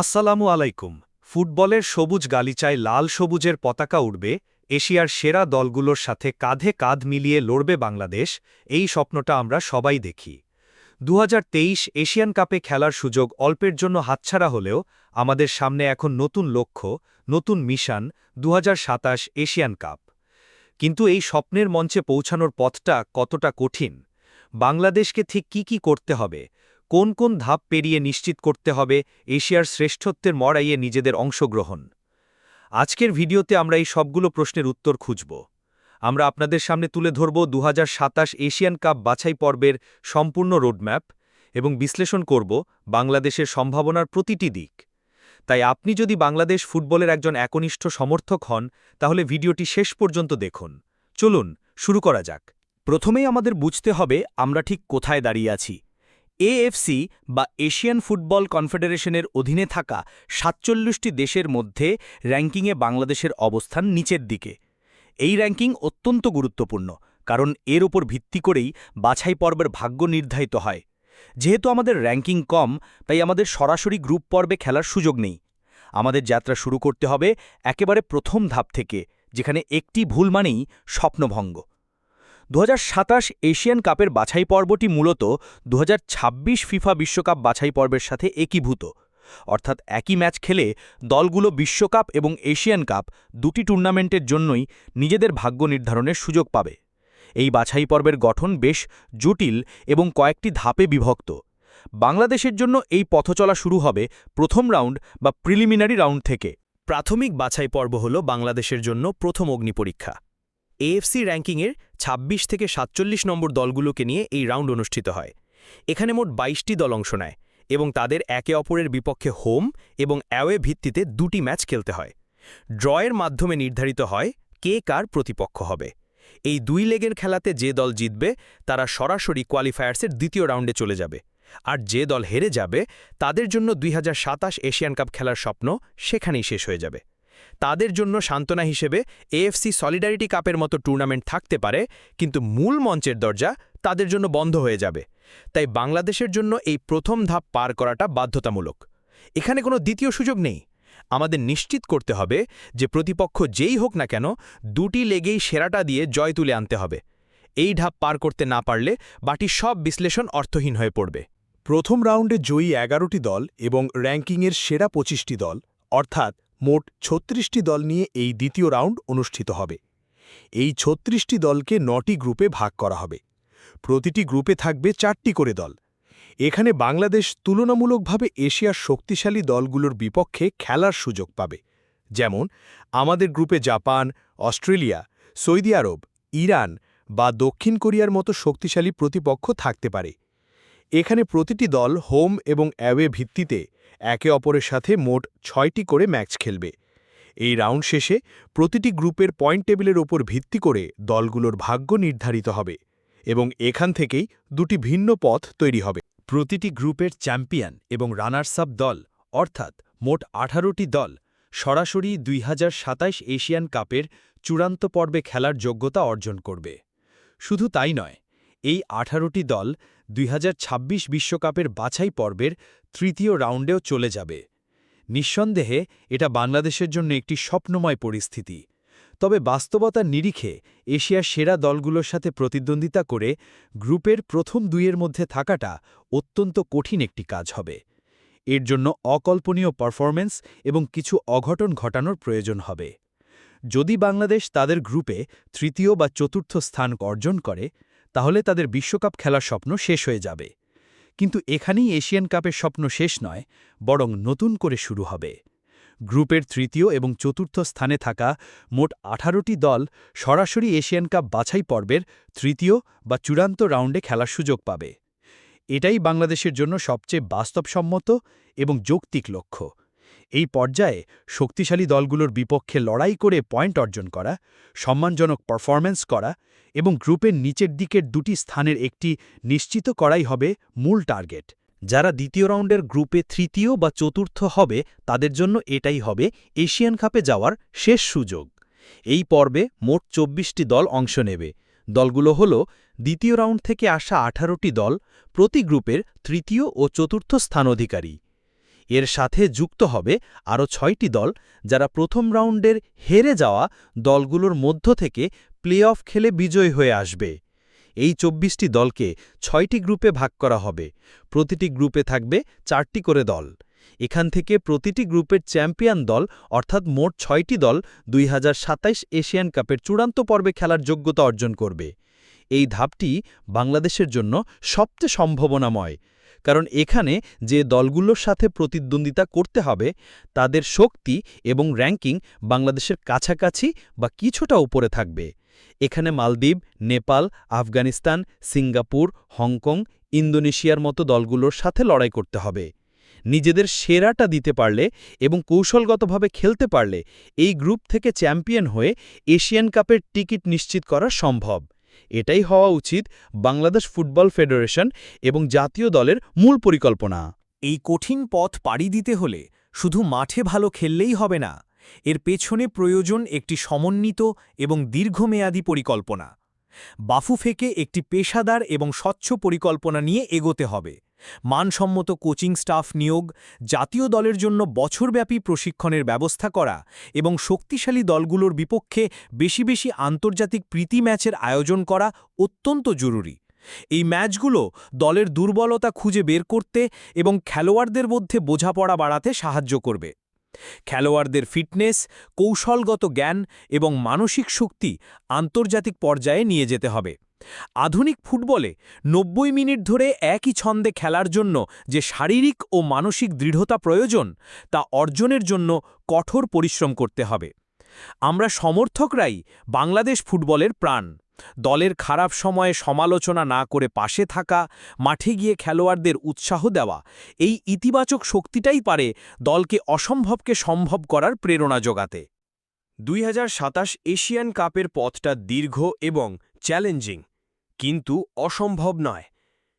আসসালামু আলাইকুম। ফুটবলের সবুজ গালিচায় লাল সবুজের পতাকা উড়বে, এশিয়ার সেরা দলগুলোর সাথে কাঁধে কাঁধ মিলিয়ে লড়বে বাংলাদেশ, এই স্বপ্নটা আমরা সবাই দেখি। দুহাজার তেইশ এশিয়ান কাপে খেলার সুযোগ অল্পের জন্য হাতছাড়া হলেও আমাদের সামনে এখন নতুন লক্ষ্য, নতুন মিশন, দুহাজার সাতাশ এশিয়ান কাপ। কিন্তু এই স্বপ্নের মঞ্চে পৌঁছানোর পথটা কতটা কঠিন? বাংলাদেশকে ঠিক কি কি করতে হবে? কোন কোন ধাপ পেরিয়ে নিশ্চিত করতে হবে এশিয়ার শ্রেষ্ঠত্বের মড়াইয়ে নিজেদের অংশগ্রহণ। আজকের ভিডিওতে আমরা এই সবগুলো প্রশ্নের উত্তর খুঁজব। আমরা আপনাদের সামনে তুলে ধরব দু হাজার সাতাশ এশিয়ান কাপ বাছাই পর্বের সম্পূর্ণ রোডম্যাপ এবং বিশ্লেষণ করব বাংলাদেশের সম্ভাবনার প্রতিটি দিক। তাই আপনি যদি বাংলাদেশ ফুটবলের একজন একনিষ্ঠ সমর্থক হন, তাহলে ভিডিওটি শেষ পর্যন্ত দেখুন। চলুন, শুরু করা যাক। প্রথমেই আমাদের বুঝতে হবে আমরা ঠিক কোথায় দাঁড়িয়ে আছি। এএফসি বা এশিয়ান ফুটবল কনফেডারেশনের অধীনে থাকা সাতচল্লিশটি দেশের মধ্যে র্যাঙ্কিংয়ে বাংলাদেশের অবস্থান নিচের দিকে। এই র্যাঙ্কিং অত্যন্ত গুরুত্বপূর্ণ, কারণ এর ওপর ভিত্তি করেই বাছাই পর্বের ভাগ্য নির্ধারিত হয়। যেহেতু আমাদের র্যাঙ্কিং কম, তাই আমাদের সরাসরি গ্রুপ পর্বে খেলার সুযোগ নেই। আমাদের যাত্রা শুরু করতে হবে একেবারে প্রথম ধাপ থেকে, যেখানে একটি ভুল মানেই স্বপ্নভঙ্গ। দু হাজার সাতাশ এশিয়ান কাপের বাছাই পর্বটি মূলত দু হাজার ছাব্বিশ ফিফা বিশ্বকাপ বাছাই পর্বের সাথে একীভূত। অর্থাৎ একই ম্যাচ খেলে দলগুলো বিশ্বকাপ এবং এশিয়ান কাপ দুটি টুর্নামেন্টের জন্যই নিজেদের ভাগ্য নির্ধারণের সুযোগ পাবে। এই বাছাই পর্বের গঠন বেশ জটিল এবং কয়েকটি ধাপে বিভক্ত। বাংলাদেশের জন্য এই পথচলা শুরু হবে প্রথম রাউন্ড বা প্রিলিমিনারি রাউন্ড থেকে। প্রাথমিক বাছাই পর্ব হল বাংলাদেশের জন্য প্রথম অগ্নিপরীক্ষা। এএফসি র্যাঙ্কিংয়ের ২৬ থেকে সাতচল্লিশ নম্বর দলগুলোকে নিয়ে এই রাউন্ড অনুষ্ঠিত হয়। এখানে মোট ২২টি দল অংশ নেয় এবং তাদের একে অপরের বিপক্ষে হোম এবং অ্যাওয়ে ভিত্তিতে দুটি ম্যাচ খেলতে হয়। ড্রয়ের মাধ্যমে নির্ধারিত হয় কে কার প্রতিপক্ষ হবে। এই দুই লেগের খেলাতে যে দল জিতবে, তারা সরাসরি কোয়ালিফায়ার্সের দ্বিতীয় রাউন্ডে চলে যাবে। আর যে দল হেরে যাবে, তাদের জন্য দুই হাজার সাতাশ এশিয়ান কাপ খেলার স্বপ্ন সেখানেই শেষ হয়ে যাবে। তাদের জন্য সান্ত্বনা হিসেবে এএফসি সলিডারিটি কাপের মতো টুর্নামেন্ট থাকতে পারে, কিন্তু মূল মঞ্চের দরজা তাদের জন্য বন্ধ হয়ে যাবে। তাই বাংলাদেশের জন্য এই প্রথম ধাপ পার করাটা বাধ্যতামূলক। এখানে কোনো দ্বিতীয় সুযোগ নেই। আমাদের নিশ্চিত করতে হবে যে প্রতিপক্ষ যেই হোক না কেন দুটি লেগেই সেরাটা দিয়ে জয় তুলে আনতে হবে। এই ধাপ পার করতে না পারলে বাটি সব বিশ্লেষণ অর্থহীন হয়ে পড়বে। প্রথম রাউন্ডে জয়ী এগারোটি দল এবং র্যাঙ্কিংয়ের সেরা পঁচিশটি দল, অর্থাৎ মোট ছত্রিশটি দল নিয়ে এই দ্বিতীয় রাউন্ড অনুষ্ঠিত হবে। এই ছত্রিশটি দলকে নটি গ্রুপে ভাগ করা হবে। প্রতিটি গ্রুপে থাকবে চারটি করে দল। এখানে বাংলাদেশ তুলনামূলকভাবে এশিয়ার শক্তিশালী দলগুলোর বিপক্ষে খেলার সুযোগ পাবে। যেমন, আমাদের গ্রুপে Japan, Australia, Saudi Arabia, Iran বা দক্ষিণ কোরিয়ার মতো শক্তিশালী প্রতিপক্ষ থাকতে পারে। এখানে প্রতিটি দল হোম এবং অ্যাওয়ে ভিত্তিতে একে অপরের সাথে মোট ছয়টি করে ম্যাচ খেলবে। এই রাউন্ড শেষে প্রতিটি গ্রুপের পয়েন্ট টেবিলের ওপর ভিত্তি করে দলগুলোর ভাগ্য নির্ধারিত হবে এবং এখান থেকেই দুটি ভিন্ন পথ তৈরি হবে। প্রতিটি গ্রুপের চ্যাম্পিয়ন এবং রানার্স আপ দল, অর্থাৎ মোট আঠারোটি দল, সরাসরি দুই এশিয়ান কাপের চূড়ান্ত পর্বে খেলার যোগ্যতা অর্জন করবে। শুধু তাই নয়, এই আঠারোটি দল দুই বিশ্বকাপের বাছাই পর্বের তৃতীয় রাউন্ডেও চলে যাবে। নিঃসন্দেহে, এটা বাংলাদেশের জন্য একটি স্বপ্নময় পরিস্থিতি। তবে বাস্তবতার নিরিখে এশিয়ার সেরা দলগুলোর সাথে প্রতিদ্বন্দ্বিতা করে গ্রুপের প্রথম দুইয়ের মধ্যে থাকাটা অত্যন্ত কঠিন একটি কাজ হবে। এর জন্য অকল্পনীয় পারফরম্যান্স এবং কিছু অঘটন ঘটানোর প্রয়োজন হবে। যদি বাংলাদেশ তাদের গ্রুপে তৃতীয় বা চতুর্থ স্থান অর্জন করে তাহলে তাদের বিশ্বকাপ খেলার স্বপ্ন শেষ হয়ে যাবে। কিন্তু এখানেই এশিয়ান কাপের স্বপ্ন শেষ নয়, বরং নতুন করে শুরু হবে। গ্রুপের তৃতীয় এবং চতুর্থ স্থানে থাকা মোট আঠারোটি দল সরাসরি এশিয়ান কাপ বাছাই পর্বের তৃতীয় বা চূড়ান্ত রাউন্ডে খেলার সুযোগ পাবে। এটাই বাংলাদেশের জন্য সবচেয়ে বাস্তবসম্মত এবং যৌক্তিক লক্ষ্য। এই পর্যায়ে শক্তিশালী দলগুলোর বিপক্ষে লড়াই করে পয়েন্ট অর্জন করা, সম্মানজনক পারফরম্যান্স করা এবং গ্রুপের নিচের দিকের দুটি স্থানের একটি নিশ্চিত করাই হবে মূল টার্গেট। যারা দ্বিতীয় রাউন্ডের গ্রুপে তৃতীয় বা চতুর্থ হবে, তাদের জন্য এটাই হবে এশিয়ান কাপে যাওয়ার শেষ সুযোগ। এই পর্বে মোট চব্বিশটি দল অংশ নেবে। দলগুলো হল দ্বিতীয় রাউন্ড থেকে আসা আঠারোটি দল প্রতি গ্রুপের তৃতীয় ও চতুর্থ স্থান অধিকারী এর সাথে যুক্ত হবে আরও ছয়টি দল যারা প্রথম রাউন্ডের হেরে যাওয়া দলগুলোর মধ্য থেকে প্লে অফ খেলে বিজয়ী হয়ে আসবে। এই চব্বিশটি দলকে ছয়টি গ্রুপে ভাগ করা হবে। প্রতিটি গ্রুপে থাকবে চারটি করে দল। এখান থেকে প্রতিটি গ্রুপের চ্যাম্পিয়ন দল, অর্থাৎ মোট ছয়টি দল, দুই এশিয়ান কাপের চূড়ান্ত পর্বে খেলার যোগ্যতা অর্জন করবে। এই ধাপটি বাংলাদেশের জন্য সবচেয়ে সম্ভাবনাময়। কারণ এখানে যে দলগুলোর সাথে প্রতিদ্বন্দ্বিতা করতে হবে, তাদের শক্তি এবং র্যাঙ্কিং বাংলাদেশের কাছাকাছি বা কিছুটা উপরে থাকবে। এখানে Maldives, Nepal, Afghanistan, Singapore, Hong Kong, ইন্দোনেশিয়ার মতো দলগুলোর সাথে লড়াই করতে হবে। নিজেদের সেরাটা দিতে পারলে এবং কৌশলগতভাবে খেলতে পারলে এই গ্রুপ থেকে চ্যাম্পিয়ন হয়ে এশিয়ান কাপের টিকিট নিশ্চিত করা সম্ভব। এটাই হওয়া উচিত বাংলাদেশ ফুটবল ফেডারেশন এবং জাতীয় দলের মূল পরিকল্পনা। এই কঠিন পথ পাড়ি দিতে হলে শুধু মাঠে ভালো খেললেই হবে না, এর পেছনে প্রয়োজন একটি সমন্বিত এবং দীর্ঘমেয়াদী পরিকল্পনা। বাফুফেকে একটি পেশাদার এবং স্বচ্ছ পরিকল্পনা নিয়ে এগোতে হবে। মানসম্মত কোচিং স্টাফ নিয়োগ, জাতীয় দলের জন্য বছরব্যাপী প্রশিক্ষণের ব্যবস্থা করা এবং শক্তিশালী দলগুলোর বিপক্ষে বেশি বেশি আন্তর্জাতিক প্রীতি ম্যাচের আয়োজন করা অত্যন্ত জরুরি। এই ম্যাচগুলো দলের দুর্বলতা খুঁজে বের করতে এবং খেলোয়াড়দের মধ্যে বোঝাপড়া বাড়াতে সাহায্য করবে। খেলোয়াড়দের ফিটনেস, কৌশলগত জ্ঞান এবং মানসিক শক্তি আন্তর্জাতিক পর্যায়ে নিয়ে যেতে হবে। আধুনিক ফুটবলে নব্বই মিনিট ধরে একই ছন্দে খেলার জন্য যে শারীরিক ও মানসিক দৃঢ়তা প্রয়োজন, তা অর্জনের জন্য কঠোর পরিশ্রম করতে হবে। আমরা সমর্থকরাই বাংলাদেশ ফুটবলের প্রাণ। দলের খারাপ সময়ে সমালোচনা না করে পাশে থাকা, মাঠে গিয়ে খেলোয়াড়দের উৎসাহ দেওয়া, এই ইতিবাচক শক্তিটাই পারে দলকে অসম্ভবকে সম্ভব করার প্রেরণা যোগাতে দুই এশিয়ান কাপের পথটা দীর্ঘ এবং চ্যালেঞ্জিং কিন্তু অসম্ভব নয়।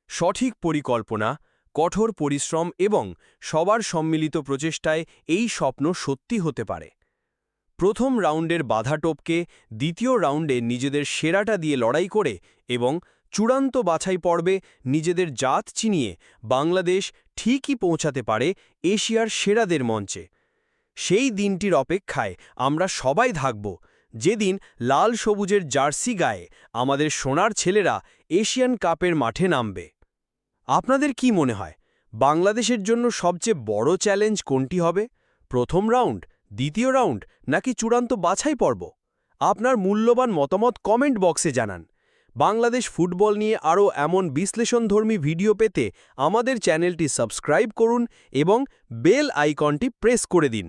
সঠিক পরিকল্পনা, কঠোর পরিশ্রম এবং সবার সম্মিলিত প্রচেষ্টায় এই স্বপ্ন সত্যি হতে পারে। প্রথম রাউন্ডের বাধা টপকে দ্বিতীয় রাউন্ডে নিজেদের সেরাটা দিয়ে লড়াই করে এবং চূড়ান্ত বাছাই পর্বে নিজেদের জাত চিনিয়ে বাংলাদেশ ঠিকই পৌঁছাতে পারে এশিয়ার সেরাদের মঞ্চে। সেই দিনটির অপেক্ষায় আমরা সবাই থাকব। যেদিন লাল সবুজের জার্সি গায়ে আমাদের সোনার ছেলেরা এশিয়ান কাপের মাঠে নামবে। আপনাদের কি মনে হয়, বাংলাদেশের জন্য সবচেয়ে বড় চ্যালেঞ্জ কোনটি হবে? প্রথম রাউন্ড, দ্বিতীয় রাউন্ড, নাকি চূড়ান্ত বাছাই পর্ব? আপনার মূল্যবান মতামত কমেন্ট বক্সে জানান। বাংলাদেশ ফুটবল নিয়ে আরও এমন বিশ্লেষণধর্মী ভিডিও পেতে আমাদের চ্যানেলটি সাবস্ক্রাইব করুন এবং বেল আইকনটি প্রেস করে দিন।